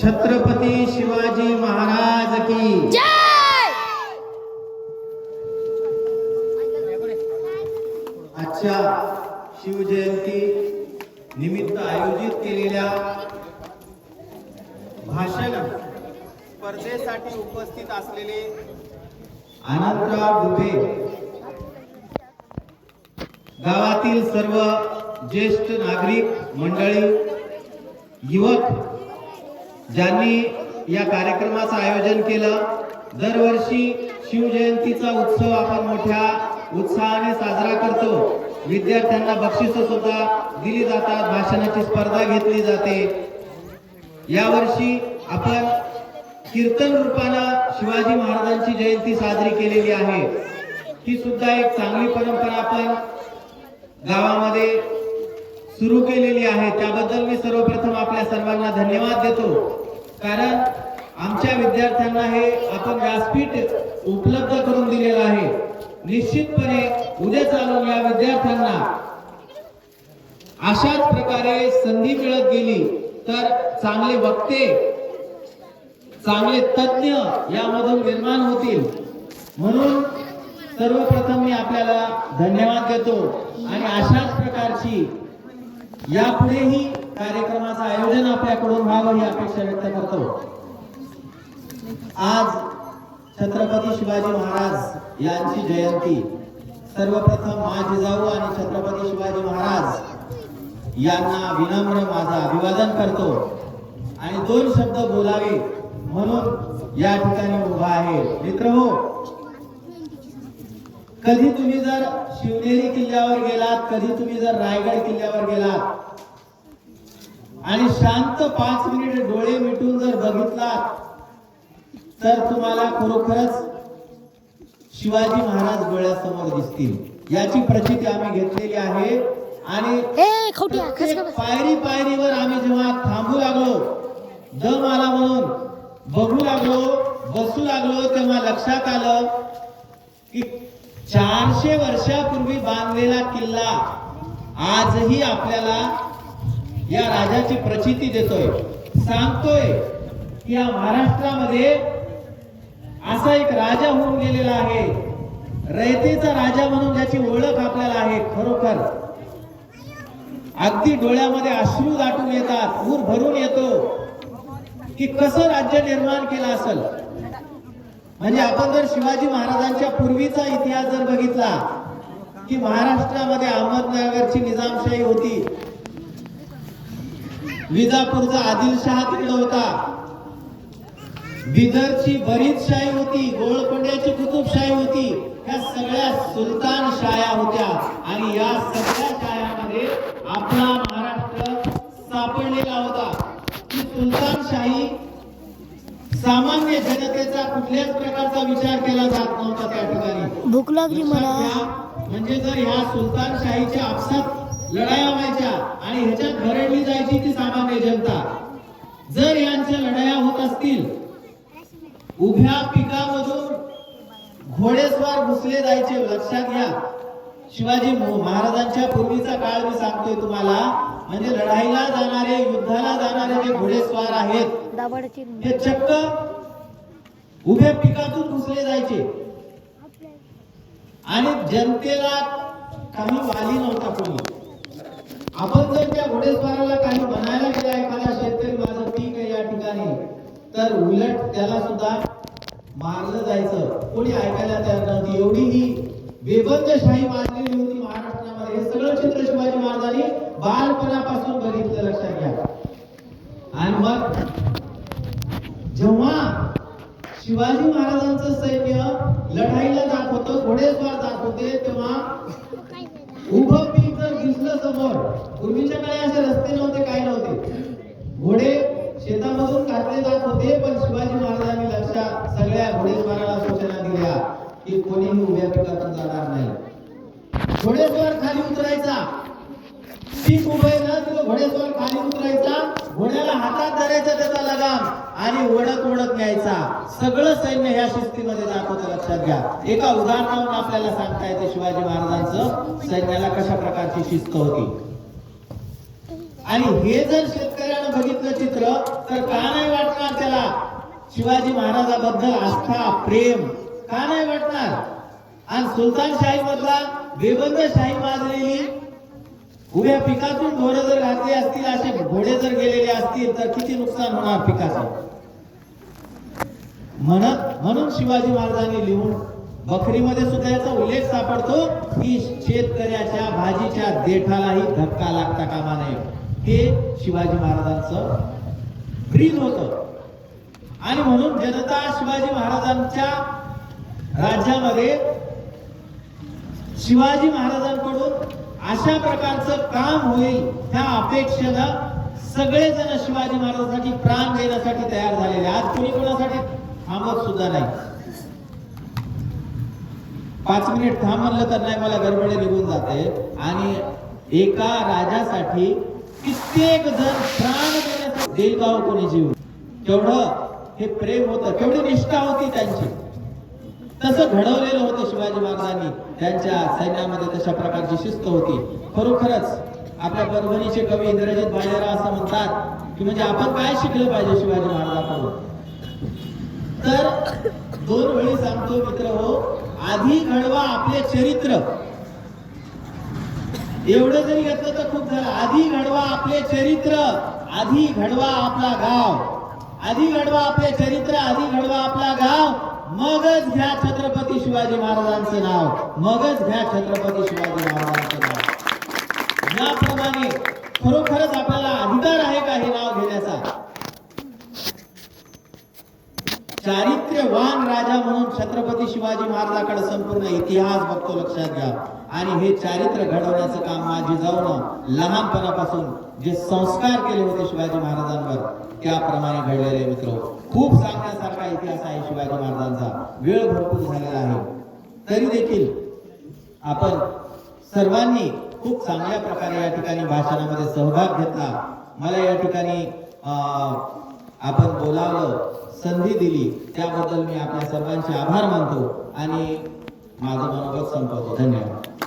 छत्रपती शिवाजी महाराज की. जय! आजच्या शिवजयंती निमित्त आयोजित केलेल्या भाषण स्पर्धेसाठी उपस्थित असलेले आनंदराव डुबे गावातील सर्व ज्येष्ठ नागरिक मंडळी युवक ज्यांनी या कार्यक्रमाचं आयोजन केलं दरवर्षी शिवजयंतीचा उत्सव आपण मोठ्या उत्साहाने साजरा करतो. विद्यार्थ्यांना बक्षिसं सुद्धा दिली जातात भाषणाची स्पर्धा घेतली जाते. यावर्षी आपण कीर्तन रूपानं शिवाजी महाराजांची जयंती साजरी केलेली आहे. ही सुद्धा एक चांगली परंपरा आपण गावामध्ये सुरू केलेली आहे. त्याबद्दल मी सर्वप्रथम आपल्या सर्वांना धन्यवाद देतो. कारण आमच्या विद्यार्थ्यांना हे आपण व्यासपीठ उपलब्ध करून दिलेलं आहे. निश्चितपणे उद्या चालून या विद्यार्थ्यांना अशाच प्रकारे संधी मिळत गेली तर चांगले वक्ते चांगले तज्ञ यामधून निर्माण होतील. म्हणून सर्वप्रथम मी आपल्याला धन्यवाद देतो. आणि अशाच प्रकारची यापुढेही कार्यक्रमाचं आयोजन आपल्याकडून व्हावं ही अपेक्षा व्यक्त करतो. आज छत्रपती शिवाजी महाराज यांची जयंती. सर्वप्रथम माझी जाऊ आणि छत्रपती शिवाजी महाराज यांना विनम्र माझा अभिवादन करतो. आणि दोन शब्द बोलावे म्हणून या ठिकाणी उभा आहे. मित्र हो कधी तुम्ही जर शिवनेरी किल्ल्यावर गेलात कधी तुम्ही जर रायगड किल्ल्यावर गेलात आणि शांत पाच मिनिट डोळे मिटून जर बघितलात तर तुम्हाला खरोखरच शिवाजी महाराज डोळ्यासमोर दिसतील. याची प्रचिती आम्ही घेतलेली आहे. आणि पायरी पायरीवर आम्ही जेव्हा थांबू लागलो दम आला म्हणून बघू लागलो बसू लागलो तेव्हा लक्षात आलं की चारशे वर्षापूर्वी बांधलेला किल्ला आजही आपल्याला या राजाची प्रचिती देतोय. सांगतोय की या महाराष्ट्रामध्ये असा एक राजा होऊन गेलेला आहे. रयतेचा राजा म्हणून ज्याची ओळख आपल्याला आहे खरोखर. अगदी डोळ्यामध्ये अश्रू दाटून येतात ऊर भरून येतो. की कसं राज्य निर्माण केलं असेल? म्हणजे आपण जर शिवाजी महाराजांच्या पूर्वीचा इतिहास जर बघितला की महाराष्ट्रामध्ये अहमदनगरची निजामशाही होती. विजापूरचा आदिलशहा तिकडे होता. बिदरची बरीच शाही होती गोळकोंड्याची कुतुबशाही होती. ह्या सगळ्या सुलतान शाया होत्या. आणि या सगळ्या शायामध्ये आपला महाराष्ट्र सापडलेला होता. कुठल्याच प्रकारचा विचार केला जात नव्हता त्या ठिकाणी. भूक लागली मला. म्हणजे जर ह्या सुलतानशाहीच्या आपसात लढाया व्हायच्या आणि ह्याच्यात भरडली जायची ती सामान्य जनता. जर यांच्या लढाया होत असतील उभ्या पिकामधून घोडेस्वार घुसले जायचे लक्षात घ्या. शिवाजी मह- महाराजांच्या पूर्वीचा काळ मी सांगतोय तुम्हाला म्हणजे लढाईला जाणारे युद्धाला जाणारे जे घोडेस्वार आहेत हे चक्क उभ्या पिकातून घुसले जायचे. आणि जनतेला काही वाली नव्हता कोणी. आपण जर त्या घोडेस्वाराला काही बनायला गेला एखादा शेतकरी माझं पीक आहे या ठिकाणी तर उलट त्याला सुद्धा मारलं जायचं. कोणी ऐकायला तयार नव्हती. एवढी ही बेबंदशाही शिवाजी महाराजांचं सैन्य लढाईला जात होतं घोडेस्वार जात होते तेव्हा उभं पीक जर दिसलं समोर पूर्वीच्या काळी असे रस्ते नव्हते काही नव्हते. घोडे शेतामधून काढले जात होते पण शिवाजी महाराजांनी लक्षात सगळ्या घोडेस्वाराला सूचना दिल्या की कोणीही उभ्या पिकातून जाणार नाही. घोडेस्वार खाली उतरायचा. पीक उभं ना तिथं? घोडेस्वार खाली उतरायचा. घोड्याला हातात धरायचा त्याचा लगाम. आणि ओढत ओढत न्यायचा. सगळं सैन्य ह्या शिस्तीमध्ये जात होतं लक्षात घ्या. एका उदाहरणावरून आपल्याला सांगता येते शिवाजी महाराजांचं सैन्याला कशा प्रकारची शिस्त होती? आणि हे जर शेतकऱ्यानं बघितलं चित्र तर का नाही वाटत शिवाजी महाराजाबद्दल आस्था प्रेम का नाही वाटणार? आणि सुलतानशाही मधला बेबंद शाही माजलेली उभ्या पिकातून ढोरं जर घातले असतील असे घोडे जर गेलेले असतील तर किती नुकसान होणार पिकाचं? म्हणत म्हणून शिवाजी महाराजांनी लिहून बकरीमध्ये सुद्धा याचा उल्लेख सापडतो की शेतकऱ्याच्या भाजीच्या देठालाही धक्का लागता कामा नये. हे शिवाजी महाराजांचं ब्रीद होत. आणि म्हणून जनता शिवाजी महाराजांच्या राज्यामध्ये शिवाजी महाराजांकडून अशा प्रकारचं काम होईल ह्या अपेक्षेनं सगळेजण शिवाजी महाराजांसाठी प्राण देण्यासाठी तयार झालेले आज कोणी कोणासाठी? थांबत सुद्धा नाही. पाच मिनिट थांब म्हणलं तर नाही मला गडबडे निघून जाते. आणि एका राजासाठी कित्येक जण प्राण देण्यासाठी देईल कोणी जीव केवढं हे प्रेम होतं केवढी निष्ठा होती त्यांची. तसं घडवलेलं होतं शिवाजी महाराजांनी. त्यांच्या सैन्यामध्ये तशा प्रकारची शिस्त होती. खरोखरच आपल्या परभणीचे कवी इंद्रजित भालेराव असं म्हणतात की म्हणजे आपण काय शिकलं पाहिजे शिवाजी महाराजांकडून? तर दोन वेळी सांगतो मित्र हो आधी घडवा आपले चरित्र. एवढं जरी घेतलं तर खूप झालं. आधी घडवा आपले चरित्र. आधी घडवा आपला गाव. आधी घडवा आपले चरित्र. आधी घडवा आपला गाव. मगच घ्या छत्रपती शिवाजी महाराजांचं नाव. मगच घ्या छत्रपती शिवाजी महाराजांचं नाव. याप्रमाणे खरोखरच आपण अधिकार आहे का हे नाव घेण्याचा चारित्र्यवान राजा म्हणून छत्रपती शिवाजी महाराजाकडे संपूर्ण इतिहास बघतो लक्षात घ्या. आणि हे चारित्र्य घडवण्याचं काम माझी जाऊन लहानपणापासून जे संस्कार केले होते शिवाजी महाराजांवर त्याप्रमाणे घडलेले मित्र. खूप सांगण्यासारखा इतिहास आहे शिवाजी महाराजांचा. वेळ भरपूर झालेला आहे. तरी देखील आपण सर्वांनी खूप चांगल्या प्रकारे या ठिकाणी भाषणामध्ये सहभाग घेतला. मला या ठिकाणी अं, आपण बोलावलं संधी दिली त्याबद्दल मी आपल्या सर्वांचे आभार मानतो आणि माझं मनोगत संपवतो. धन्यवाद.